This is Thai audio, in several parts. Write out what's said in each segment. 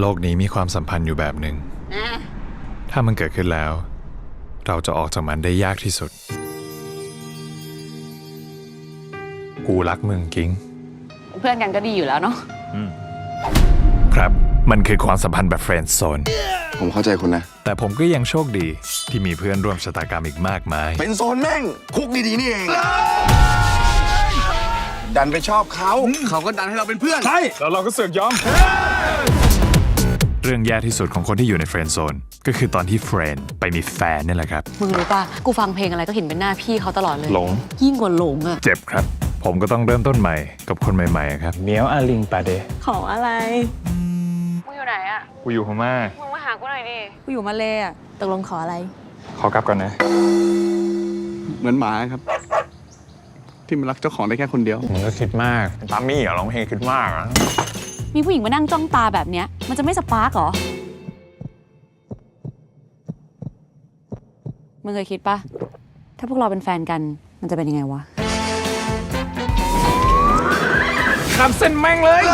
โลกนี้มีความสัมพันธ์อยู่แบบหนึ่ง ถ้ามันเกิดขึ้นแล้ว เราจะออกจากมันได้ยากที่สุด กูรักมึงกิ้ง เพื่อนกันก็ดีอยู่แล้วเนาะครับ มันคือความสัมพันธ์แบบเฟรนด์โซน ผมเข้าใจคุณนะ แต่ผมก็ยังโชคดีที่มีเพื่อนร่วมชะตากรรมอีกมากมาย เป็นโซนแม่ง คุกดีๆนี่เอง ดันไปชอบเขา เขาก็ดันให้เราเป็นเพื่อน ใช่ แล้วเราก็เสือกยอม เรื่องแย่ที่สุดของคนที่อยู่ในเฟรนด์โซนก็คือตอนที่เฟรนด์ไปมีแฟนนี่แหละครับ มึงรู้ป่ะ กูฟังเพลงอะไรก็เห็นเป็นหน้าพี่เขาตลอดเลย หลง ยิ่งกว่าหลงอะเจ็บครับ ผมก็ต้องเริ่มต้นใหม่กับคนใหม่ๆครับ เมียวอาลิงปาเดขออะไร มึงอยู่ไหนอะกูอยู่พม่า มึงมาหากูหน่อยดิ กูอยู่มาเลยอะตกลงขออะไร ขอกลับก่อนนะ เหมือนหมาครับ ที่มันรักเจ้าของได้แค่คนเดียวมึงก็คิดมากปามี่เหรอร้องเพลงคิดมากอะ มีผู้หญิงมานั่งจ้องตาแบบเนี้ย มันจะไม่สปาร์กเหรอ มึงเคยคิดปะถ้าพวกเราเป็นแฟนกัน มันจะเป็นยังไงวะ ข้าเส้นแม่งเลย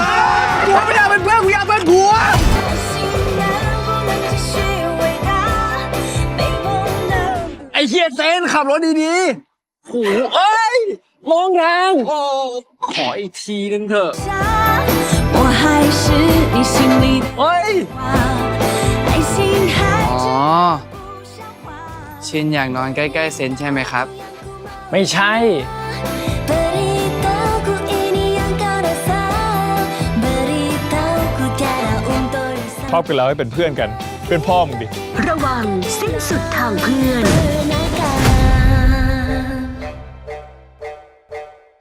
กูไม่อยาเป็นเพื่อนกูอยากเป็นผัว ไอ้เฮียเซนขับรถดีๆโหเอ้ยมองทางขออีกทีนึงเถอะ 还是你心里的 เฮ้ย 花，爱情还 อ๋อ 不像话。 ชินอยากนอนใกล้ๆเซนใช่ไหมครับ ไม่ใช่ Beritahuku ini yang kau rasa Beritahuku tiada untuk ชอบกันแล้วให้เป็นเพื่อนกัน เพื่อนพ่อมึงดิ ระวังสิ้นสุดทางเพื่อน